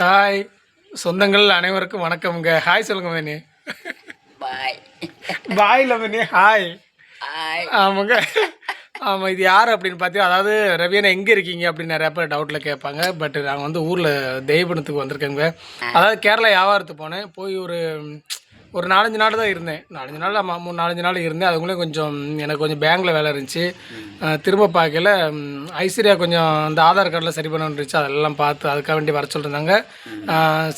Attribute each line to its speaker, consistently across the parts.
Speaker 1: Hi. சொந்தங்கள் அனைவருக்கும் வணக்கம்ங்க. ஹாய் சொல்லுங்க மணி
Speaker 2: பாய்.
Speaker 1: பாய் இல்லை ஹாய்.
Speaker 2: ஹாய்.
Speaker 1: ஆமாங்க. ஆமாம் இது யார் அப்படின்னு பார்த்தீங்கன்னா அதாவது ரவியனா எங்கே இருக்கீங்க அப்படின்னு நிறைய பேர் டவுட்டில் கேட்பாங்க. பட் நாங்கள் வந்து ஊரில் தெய்வனத்துக்கு வந்திருக்கேங்க. அதாவது கேரளா வியாபாரத்துக்கு போனேன். போய் ஒரு ஒரு நாலஞ்சு நாள் தான் இருந்தேன். நாலஞ்சு நாள் ஆமாம் மூணு நாலஞ்சு நாள் இருந்தேன். அதுக்குள்ளே கொஞ்சம் எனக்கு கொஞ்சம் பேங்க்கில் வேலை இருந்துச்சு. திரும்ப பார்க்கல. ஐஸ்வர்யா கொஞ்சம் அந்த ஆதார் கார்டில் சரி பண்ண இருந்துச்சு. அதெல்லாம் பார்த்து அதுக்காக வேண்டி வர சொல்லியிருந்தாங்க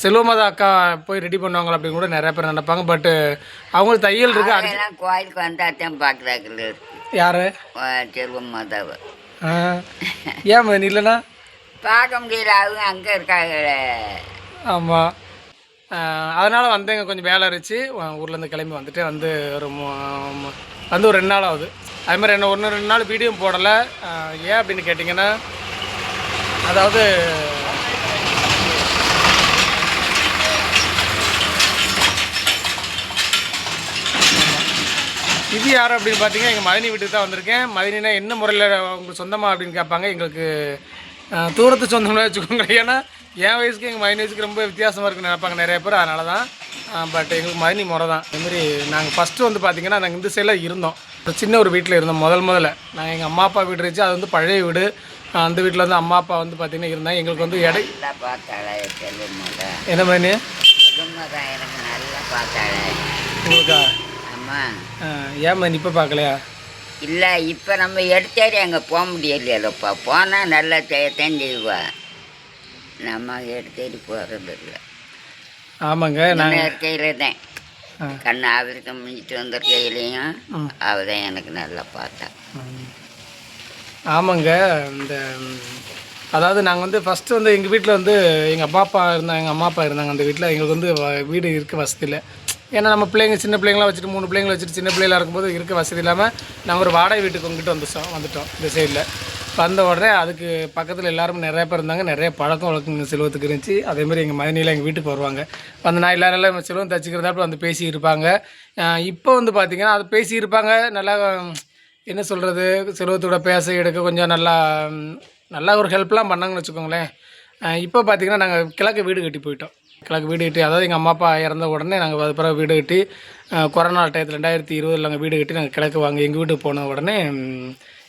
Speaker 1: செல்வமாதா அக்கா போய் ரெடி பண்ணுவாங்களா அப்படின்னு கூட நிறைய பேர் நினைப்பாங்க. பட்டு அவங்களுக்கு தையல் இருக்கு. அடி
Speaker 2: எல்லாம் கோயிலுக்கு வந்தாத்தான் பார்க்குறாக்குல இருக்கு.
Speaker 1: யார்?
Speaker 2: செல்வம் மாதாவை
Speaker 1: ஏன் இல்லைண்ணா
Speaker 2: பார்க்க முடியல. அவங்க அங்கே இருக்காங்களே.
Speaker 1: ஆமாம் அதனால் வந்தேங்க கொஞ்சம் வேலை இருந்துச்சு. ஊர்லேருந்து கிளம்பி வந்துட்டு வந்து ஒரு வந்து ஒரு ரெண்டு நாள் ஆகுது. அது மாதிரி என்ன ஒன்று ரெண்டு நாள் வீடியோ போடலை. ஏன் அப்படின்னு கேட்டிங்கன்னா அதாவது இது யார் அப்படின்னு பார்த்தீங்கன்னா எங்கள் மதினி வீட்டுக்கு தான் வந்திருக்கேன். மதினா என்ன முறையில் உங்களுக்கு சொந்தமாக அப்படின்னு கேட்பாங்க. எங்களுக்கு தூரத்து சொந்தம்னு வச்சுக்கோங்க ஏன்னா என் வயசுக்கு எங்கள் மதினி வயசுக்கு ரொம்ப வித்தியாசமாக இருக்குன்னு நினைப்பாங்க நிறைய பேர். அதனால தான் பட் எங்களுக்கு மதினி முறை தான் இதுமாரி நாங்கள் ஃபஸ்ட்டு வந்து பார்த்தீங்கன்னா நாங்கள் இந்த சைடில் இருந்தோம். ஒரு சின்ன ஒரு வீட்டில் இருந்தோம் முதல் முதல்ல. நாங்கள் எங்கள் அம்மா அப்பா வீடு இருந்துச்சு அது வந்து பழைய வீடு. அந்த வீட்டில் வந்து அம்மா அப்பா வந்து பார்த்தீங்கன்னா இருந்தாங்க. எங்களுக்கு வந்து
Speaker 2: மாதா
Speaker 1: என்ன
Speaker 2: பார்த்தாளே
Speaker 1: உங்களுக்கா? ஏன் மதினி இப்போ பார்க்கலையா
Speaker 2: இல்லை இப்போ நம்ம எடுத்தாரி அங்கே போக முடியலையல்லப்பா போனால் நல்லா செய்யத்தான் செய்வா நம்ம எடுத்தாரி போகிறது இல்லை
Speaker 1: ஆமாங்க
Speaker 2: நான் இருக்கையில தான்
Speaker 1: ஆ.
Speaker 2: கண்ணு ஆவிரிக்க முடிஞ்சிட்டு வந்திருக்கையிலையும். அவ தான் எனக்கு நல்லா பார்த்தா
Speaker 1: ம். ஆமாங்க இந்த அதாவது நாங்கள் வந்து ஃபஸ்ட்டு வந்து எங்கள் வீட்டில் வந்து எங்கள் அப்பா அப்பா இருந்தாங்க எங்கள் அம்மா அப்பா இருந்தாங்க அந்த வீட்டில் எங்களுக்கு வந்து வீடு இருக்க வசதி இல்லை ஏன்னா நம்ம பிள்ளைங்க சின்ன பிள்ளைங்களாம் வச்சுட்டு மூணு பிள்ளைங்களை வச்சுட்டு சின்ன பிள்ளைகளா இருக்கும்போது இருக்க வசதி இல்லாமல் நாங்கள் ஒரு வாடகை வீட்டுக்கு வந்துட்டு வந்துட்டோம் வந்துட்டோம் இந்த சைடில் வந்த உடனே அதுக்கு பக்கத்தில் எல்லாரும் நிறைய பேர் இருந்தாங்க. நிறைய பழக்கம் வழக்கம் செல்வத்துக்கு இருந்துச்சு. அதேமாதிரி எங்கள் மதினியில் எங்கள் வீட்டுக்கு வருவாங்க. வந்து நான் எல்லாரும் எல்லாம் செல்வம் தச்சுக்கிறதாப்புல வந்து பேசி இருப்பாங்க இப்போ வந்து பார்த்திங்கன்னா அது பேசி இருப்பாங்க நல்லா என்ன சொல்கிறது செல்வத்தோட பேச எடுக்க கொஞ்சம் நல்லா நல்லா ஒரு ஹெல்ப்லாம் பண்ணாங்கன்னு வச்சுக்கோங்களேன். இப்போ பார்த்திங்கன்னா நாங்கள் கிழக்கு வீடு கட்டி போயிட்டோம். கிழக்கு வீடு கட்டி அதாவது எங்கள் அம்மா அப்பா இறந்த உடனே நாங்கள் அது பிறகு வீடு கட்டி கொரோனா டயத்தில் ரெண்டாயிரத்தி இருபதில் நாங்கள் வீடு கட்டி நாங்கள் கிழக்கு வாங்க எங்கள் வீட்டுக்கு போன உடனே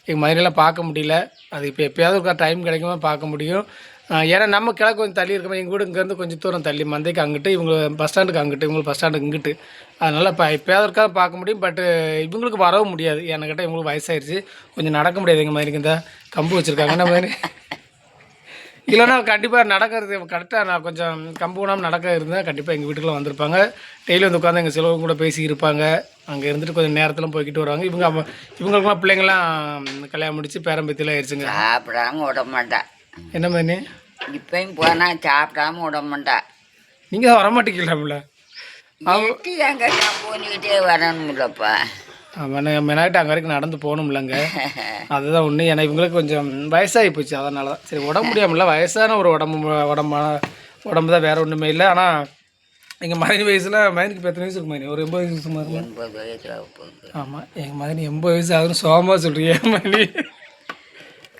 Speaker 1: எங்கள் மதுரையெல்லாம் பார்க்க முடியல. அது இப்போ எப்போயாவது ஒரு டைம் கிடைக்குமா பார்க்க முடியும். ஏன்னா நம்ம கிழக்கு கொஞ்சம் தள்ளி இருக்கோம் எங்கள் வீடு இங்கேருந்து கொஞ்சம் தூரம் தள்ளி மந்தைக்கு அங்கிட்டு இவங்க பஸ் ஸ்டாண்டுக்கு அங்கிட்டு இவங்களுக்கு பஸ் ஸ்டாண்டுக்கு இங்கிட்டு. அதனால் இப்போ எப்பயாவது இருக்கா பார்க்க முடியும். பட்டு இவங்களுக்கு வரவும் முடியாது. என்கிட்ட இவங்களுக்கு வயசாயிருச்சு. கொஞ்சம் நடக்க முடியாது எங்கள் மாதிரி இந்த கம்பு வச்சுருக்காங்க. என்ன மாதிரி? இல்லைன்னா கண்டிப்பாக நடக்கிறது கரெக்டாக நான் கொஞ்சம் கம்பு ஊனாமல் நடக்க இருந்தால் கண்டிப்பாக எங்கள் வீட்டுக்குள்ள வந்திருப்பாங்க. டெய்லி வந்து உட்காந்து எங்கள் செலவு கூட பேசி இருப்பாங்க அங்கே இருந்துட்டு கொஞ்சம் நேரத்தில் போய்கிட்டு வருவாங்க. இவங்க இவங்களுக்குலாம் பிள்ளைங்களாம் கல்யாணம் முடிச்சு பேரம்பத்திலாம் ஆயிடுச்சுங்க
Speaker 2: சாப்பிடாம விட மாட்டா.
Speaker 1: என்ன மாதிரி
Speaker 2: இப்பயும் போனால் சாப்பிடாம விட மாட்டா.
Speaker 1: நீங்கள்
Speaker 2: அங்கே நான் போனிக்கிட்டே வரணும்லப்பா
Speaker 1: ஆமாம் மெனாக்கிட்ட அங்கே வரைக்கும் நடந்து போகணும்லங்க. அதுதான் ஒன்று ஏன்னா இவங்களுக்கு கொஞ்சம் வயசாகி போச்சு. அதனால தான் சரி உடம்பு முடியாமல வயசான ஒரு உடம்பு உடம்பா உடம்பு தான் வேறு ஒன்றுமே இல்லை. ஆனால் எங்கள் மதினி வயசில் மதினிக்கு இப்போ எத்தனை வயசு இருக்கு மதினி ஒரு எண்பது வயசு இருக்கும்
Speaker 2: எண்பது வயசு
Speaker 1: ஆமாம் எங்கள் மதினி எண்பது வயசு ஆகுதுன்னு சோகமாக சொல்கிறீங்க மதினி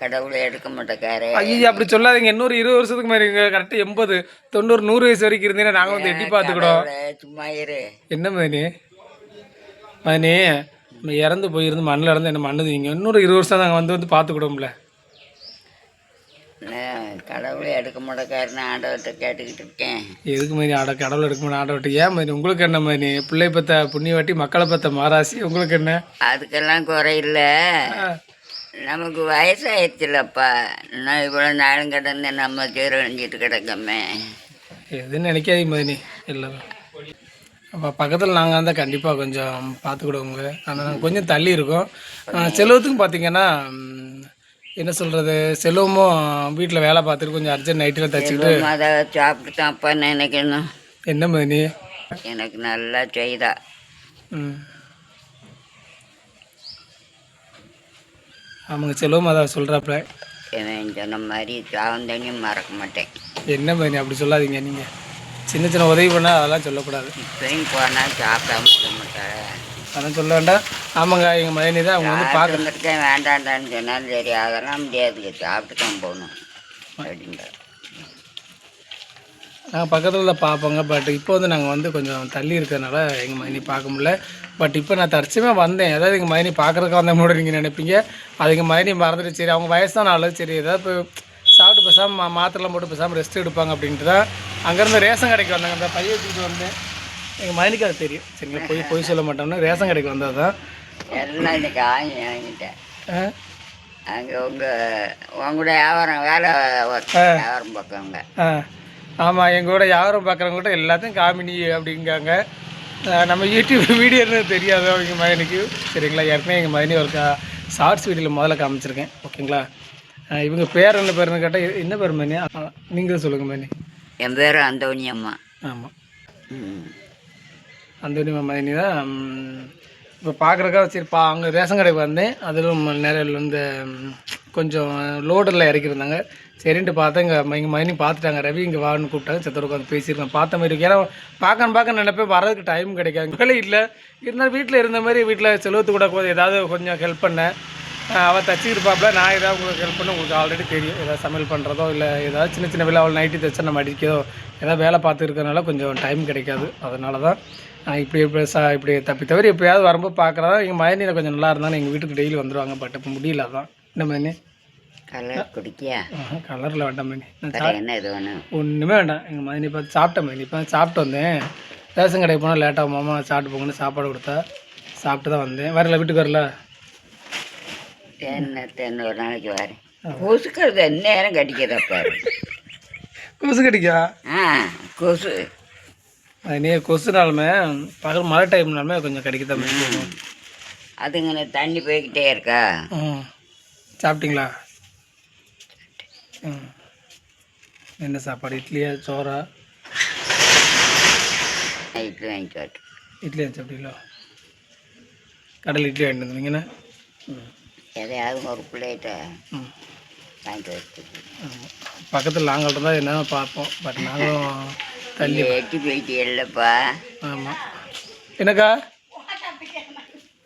Speaker 2: கடவுளை எடுக்க மாட்டேக்காரே.
Speaker 1: ஐயோ அப்படி சொல்லாதீங்க. இன்னொரு இருபது வருஷத்துக்கு மாதிரி கரெக்டாக எண்பது தொண்ணூறு நூறு வயசு வரைக்கும் இருந்தீங்கன்னா நாங்கள் வந்து எட்டி பார்த்துக்கிட்டோம்.
Speaker 2: கடவுளே, சும்மா இரு.
Speaker 1: என்ன மதினி மதினி நம்ம இறந்து போயிருந்து மண்ணில் இறந்து என்ன மண்ணுதீங்க இன்னொரு இருபது வருஷம் நாங்கள் வந்து வந்து பார்த்துக்கிடுவோம்ல
Speaker 2: கடவுளை எடுக்க மாட்டேக்காருன்னு ஆண்டவர்கிட்ட கேட்டுக்கிட்டு இருக்கேன்.
Speaker 1: எதுக்கு மாதிரி ஆட கடவுள் எடுக்க முடியும் ஆட விட்டு? ஏன் மாதிரி உங்களுக்கு என்ன மாதிரி பிள்ளை பத்த புண்ணியவாட்டி மக்களை பத்த மாராசி உங்களுக்கு என்ன?
Speaker 2: அதுக்கெல்லாம் குறையில்ல நமக்கு வயசாயிடுச்சுலப்பா. இன்னும் இவ்வளோ நாளும் கிடந்து நம்ம சீரழிஞ்சிட்டு கிடக்கமே.
Speaker 1: எதுன்னு நினைக்காதீங்க மதினி எல்லாரும் அப்போ பக்கத்தில் நாங்கள் இருந்தால் கண்டிப்பாக கொஞ்சம் பார்த்துக்கிடுவோங்க ஆனால் நாங்கள் கொஞ்சம் தள்ளி இருக்கோம். செல்வத்துக்கும் பார்த்தீங்கன்னா என்ன சொல்கிறது செல்வமும் வீட்டில் வேலை பார்த்துட்டு கொஞ்சம் அர்ஜென்ட் நைட்டில் தச்சுக்கிட்டு
Speaker 2: அதை சாப்பிட்டு தான் அப்பா நினைக்கணும்?
Speaker 1: என்ன மதினி
Speaker 2: எனக்கு நல்லா செய்தா.
Speaker 1: ம். ஆமாங்க செல்வம் அதான் சொல்கிறாப்புல
Speaker 2: சொன்ன மாதிரி சாவந்தனையும் மறக்க மாட்டேன்.
Speaker 1: என்ன மதினி அப்படி சொல்லாதீங்க நீங்கள் சின்ன சின்ன உதவி பண்ணால் அதெல்லாம் சொல்லக்கூடாது.
Speaker 2: இப்பயும் போனால் சாப்பிடாம விட மாட்டாள்.
Speaker 1: அதெல்லாம் சொல்ல வேண்டாம். ஆமாங்க எங்கள் மதினி தான் அவங்க வந்து பார்க்க
Speaker 2: இருந்திருக்கேன் வேண்டாண்டான்னு சொன்னாலும் சரி அதெல்லாம் முடியாதுங்க. சாப்பிட்டு தான் போகணும். அப்படின்றார்.
Speaker 1: நாங்கள் பக்கத்தில் தான் பார்ப்போங்க பட் இப்போ வந்து நாங்கள் வந்து கொஞ்சம் தள்ளி இருக்கிறதுனால எங்கள் மைனி பார்க்க முடியல. பட் இப்போ நான் தற்சயமாக வந்தேன். ஏதாவது எங்கள் மைனி பார்க்குறதுக்கு வந்த கூட நீங்கள் நினைப்பீங்க. அது எங்கள் மைனி மறந்துட்டு சரி அவங்க வயசான ஆளு சரி ஏதாவது இப்போ சாப்பிட்டு பேசாமல் மாத்திரலாம் போட்டு பேசாமல் ரெஸ்ட் எடுப்பாங்க அப்படின்ட்டு தான் அங்கேருந்து ரேஷன் கடைக்கு வந்தாங்க அந்த பையன் தூக்கிட்டு வந்தேன் எங்கள் மைனிக்கு அது தெரியும். சரிங்களா போய் போய் சொல்ல மாட்டோம்னு ரேஷன் கடைக்கு வந்தது தான்
Speaker 2: எல்லாம் இன்னைக்கு வாங்கி வாங்கிட்டேன் அங்கே உங்கள் உங்களோட வியாபாரம் வேலை வியாபாரம் பார்க்கவங்க
Speaker 1: ஆ. ஆமாம் எங்களோட யாரும் பார்க்குறவங்ககிட்ட எல்லாத்தையும் காமினி அப்படிங்காங்க. நம்ம யூடியூப் வீடியோன்னு தெரியாது அவங்க மகனுக்கு. சரிங்களா? ஏற்கனவே எங்கள் மகனே ஒரு ஷார்ட்ஸ் வீடியோவில் முதல்ல காமிச்சிருக்கேன். ஓகேங்களா? இவங்க பேர் என்ன பேருன்னு கேட்டால் என்ன பேர் மணி நீங்களும் சொல்லுங்கள் மணி
Speaker 2: என் பேர் அந்தோணி அம்மா.
Speaker 1: ஆமாம் அந்தோனி மதினி தான். இப்போ பார்க்குறக்கா சரி பா அங்கே ரேஷன் கடைக்கு வந்தேன். அதிலும் நிறைய இந்த ம், கொஞ்சம் லோடரில் இறக்கியிருந்தாங்க. சரின்ட்டு பார்த்தேன் இங்கே எங்கள் மைனி பார்த்துட்டாங்க. ரவி இங்கே வான்னு கூப்பிட்டாங்க. செத்தர் உட்காந்து பேசியிருக்கேன் பார்த்த மாதிரி இருக்கு. ஏன்னா பார்க்கணும் பார்க்க நினைப்பேன் வரதுக்கு டைம் கிடைக்காது. வேலை இல்லை. இருந்தாலும் வீட்டில் இருந்த மாதிரி வீட்டில் செலவுத்து கூட ஏதாவது கொஞ்சம் ஹெல்ப் பண்ணேன். அவள் தச்சுக்கிருப்பாப்புல நான் ஏதாவது உங்களுக்கு ஹெல்ப் பண்ண உங்களுக்கு ஆல்ரெடி தெரியும். ஏதாவது சமையல் பண்ணுறதோ இல்லை ஏதாவது சின்ன சின்ன வேலை அவள் நைட்டி தைச்சா நம்ம அடிக்கிறதோ ஏதாவது வேலை பார்த்து இருக்கறனால கொஞ்சம் டைம் கிடைக்காது. அதனால தான் நான் இப்படி இப்படி சா இப்படி தப்பி தவிர எப்பயாவது வரும்போது பார்க்குறதா எங்கள் மயனியில் கொஞ்சம் நல்லா இருந்தாலும் எங்கள் வீட்டுக்கு டெய்லி வந்துடுவாங்க பட் இப்போ முடியல அதான். என்ன மயனி
Speaker 2: கலர் குடிக்கியா?
Speaker 1: கலரில் வேண்டாம்
Speaker 2: வேற என்ன இது வேணும்
Speaker 1: ஒன்றுமே வேண்டாம். எங்கள் மயனி பார்த்து சாப்பிட்டேன் மயனி இப்போ சாப்பிட்டு வந்தேன். ரேஷன் கடைக்கு போனால் லேட்டாக மாமா சாப்பிட்டு போங்கன்னு சாப்பாடு கொடுத்தா சாப்பிட்டு தான் வந்தேன். வரல வீட்டுக்கு வரல?
Speaker 2: தென்னை தென்னை ஒரு நாளைக்கு வரேன் கொசுக்கிறது நேரம் கடிக்கிறப்ப
Speaker 1: கொசு கடிக்கா?
Speaker 2: ஆ கொசு.
Speaker 1: அது நீ கொசுனாலுமே பகல் மழை டைம்னாலுமே கொஞ்சம் கடிக்கத்தான் செய்யும்.
Speaker 2: அதுங்க தண்ணி போய்கிட்டே இருக்கா?
Speaker 1: ம் சாப்பிட்டீங்களா? ம். என்ன சாப்பாடு? இட்லியா சோறா?
Speaker 2: இட்லி வரட்டும்
Speaker 1: இட்லியா சாப்பிட்டீங்களா? கடல் இட்லி வாங்கிட்டு வந்தீங்கண்ணே ம்.
Speaker 2: எதையாவது ஒரு பிள்ளைகிட்ட வாங்கிட்டு
Speaker 1: ஆமாம் பக்கத்தில் நாங்கள் இருந்தால் என்ன பார்ப்போம். பட் நாங்களும் தள்ளி
Speaker 2: எட்டி போயிட்டு இல்லைப்பா.
Speaker 1: ஆமாம் என்னக்கா?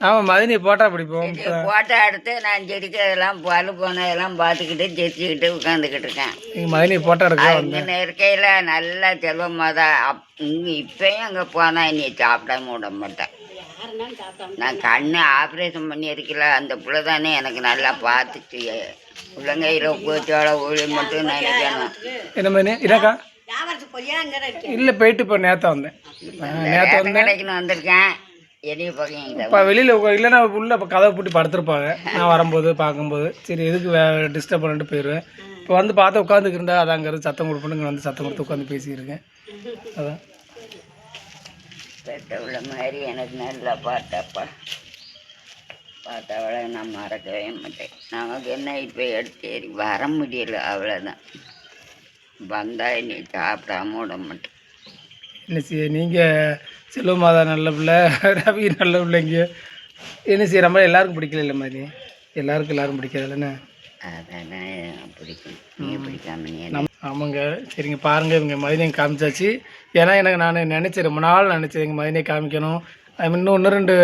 Speaker 1: ஆமாம் மதினி போட்டா பிடிப்போம்
Speaker 2: ஃபோட்டோ எடுத்து நான் செடிக்கு அதெல்லாம் பால் போனதெல்லாம் பார்த்துக்கிட்டு செடிச்சுக்கிட்டு உட்காந்துக்கிட்டு இருக்கேன்.
Speaker 1: நீங்கள் மதினி போட்டா எடுக்க
Speaker 2: இங்கே இருக்கையில் நல்லா செல்வமாக தான் அப் இங்கே இப்பயும் அங்கே போனால் நீ சாப்பிடாம விட மாட்டேன். நான் கண்ணு ஆப்ரேஷன் பண்ணியிருக்கல அந்த பிள்ளை தானே எனக்கு நல்லா பார்த்துச்சு. உள்ளங்கையில் பூச்சோட ஒளி மட்டும் நினைக்கணும்.
Speaker 1: என்ன என்னக்கா இல்லை போயிட்டு இப்போ நேற்று வந்தேன். நேற்று
Speaker 2: ரேஷன் கடைக்குன்னு வந்திருக்கேன். எளிய பக்கம்
Speaker 1: இப்போ வெளியில் இல்லைன்னா உள்ள இப்போ கதவை பூட்டி படுத்திருப்பாங்க. நான் வரும்போது பார்க்கும்போது. சரி எதுக்கு வே டிஸ்டர்ப் பண்ணிட்டு போயிடுவேன். இப்போ வந்து பார்த்து உட்காந்துக்கிருந்தா அது அங்கேருந்து சத்தம் கொடுப்பேன்னு இங்கே வந்து சத்தம் கொடுத்து உட்காந்து பேசியிருக்கேன். அதான்.
Speaker 2: பெற்ற உள்ள மாதிரி எனக்கு நல்லா பார்த்தாப்பா. பார்த்தவளை நான் மறக்கவே மாட்டேன். நமக்கு என்ன இப்போ எடுத்து வர முடியல அவ்வளோதான் வந்தால் நீ சாப்பிடாம விட மாட்டேன்.
Speaker 1: என்ன செய்ய நீங்கள் செல்வமாதா நல்ல பிள்ளை ரவி நல்ல பிள்ளைங்க. என்ன செய்ய நம்ம எல்லாருக்கும் பிடிக்கல இல்லை மாதிரி? எல்லாருக்கும் எல்லாரும் பிடிக்காது இல்லைண்ணே
Speaker 2: அதெல்லாம் பிடிக்கும். நீ பிடிக்காம நீ
Speaker 1: ஆமாங்க. சரிங்க பாருங்கள் இவங்க மதினியை காமிச்சாச்சு. ஏன்னா எனக்கு நான் நினச்சேன் ரொம்ப நாள் நினச்சேன் எங்கள் மதினியை காமிக்கணும். இன்னும் ஒன்று ரெண்டு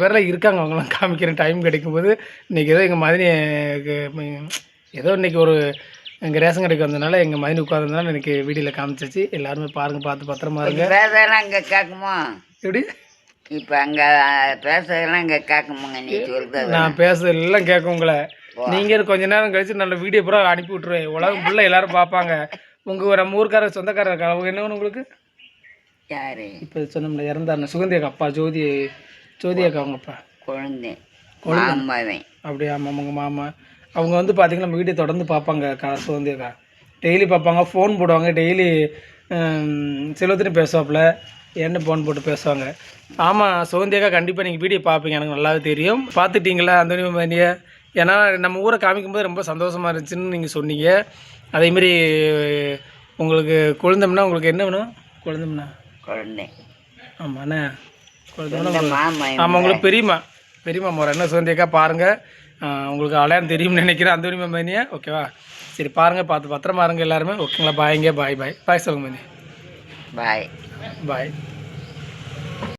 Speaker 1: பேரில் இருக்காங்க அவங்களாம் காமிக்கிற டைம் கிடைக்கும்போது. இன்றைக்கி ஏதோ எங்கள் மதினியை ஏதோ இன்றைக்கி ஒரு எங்கள் ரேஷன் கடைக்கு வந்ததுனால எங்கள் மதினி உட்காந்துருந்தனால எனக்கு வீடியோவில் காமிச்சாச்சு. எல்லாருமே பாருங்கள் பார்த்து பத்திரமா இருங்க.
Speaker 2: பேசலாம் அங்கே கேட்குமோ?
Speaker 1: எப்படி?
Speaker 2: இப்போ அங்கே பேசுறதெல்லாம் இங்கே கேட்குமோங்க நீ
Speaker 1: நான் பேசுறது எல்லாம் கேட்கும் உங்களை. நீங்கள் கொஞ்ச நேரம் கழிச்சு நல்ல வீடியோ பூரா அனுப்பி விட்ருவேன் உலகம் ஃபுல்லாக எல்லாரும் பார்ப்பாங்க. உங்கள் நம்ம ஊர்க்கார சொந்தக்காரர் இருக்காங்க அவங்க என்ன உங்களுக்கு?
Speaker 2: யாரு?
Speaker 1: இப்போ சொன்னோம்ல இறந்தாருன்னு. சுகந்தி அக்கா அப்பா ஜோதி ஜோதி அக்கா அவங்க அப்பா.
Speaker 2: குழந்தை. மாமாவன்
Speaker 1: அப்படியே ஆமாம் உங்கள் மாமா. அவங்க வந்து பார்த்தீங்கன்னா நம்ம வீடியோ தொடர்ந்து பார்ப்பாங்க அக்கா சுகந்தி அக்கா. டெய்லி பார்ப்பாங்க. ஃபோன் போடுவாங்க. டெய்லி செல்வத்தினு பேசுவாப்புல. என்ன ஃபோன் போட்டு பேசுவாங்க. ஆமாம் சுகந்தி அக்கா கண்டிப்பாக நீங்கள் வீடியோ பார்ப்பீங்க. எனக்கு நல்லாவே தெரியும். பார்த்துட்டீங்களா அந்த மணியை ஏன்னா நம்ம ஊரை காமிக்கும்போது ரொம்ப சந்தோஷமாக இருந்துச்சுன்னு நீங்கள் சொன்னீங்க. அதேமாரி உங்களுக்கு குழந்தம்னா உங்களுக்கு என்ன வேணும்? குழந்தம்னா?
Speaker 2: குழந்தை.
Speaker 1: ஆமாண்ணே குழந்தம்னா ஆமாம் உங்களுக்கு பெரியம்மா. பெரியம்மா முறை. என்ன சுதந்தியக்கா பாருங்கள் உங்களுக்கு அலையான்னு தெரியும்னு நினைக்கிறேன். அந்த உரிமை மணியா ஓகேவா? சரி பாருங்கள் பார்த்து பத்திரமா இருங்க எல்லாருமே. ஓகேங்களா? பாய்ங்க பாய் பாய். பாய் சொல்லுங்க மணி
Speaker 2: பாய்.
Speaker 1: பாய்.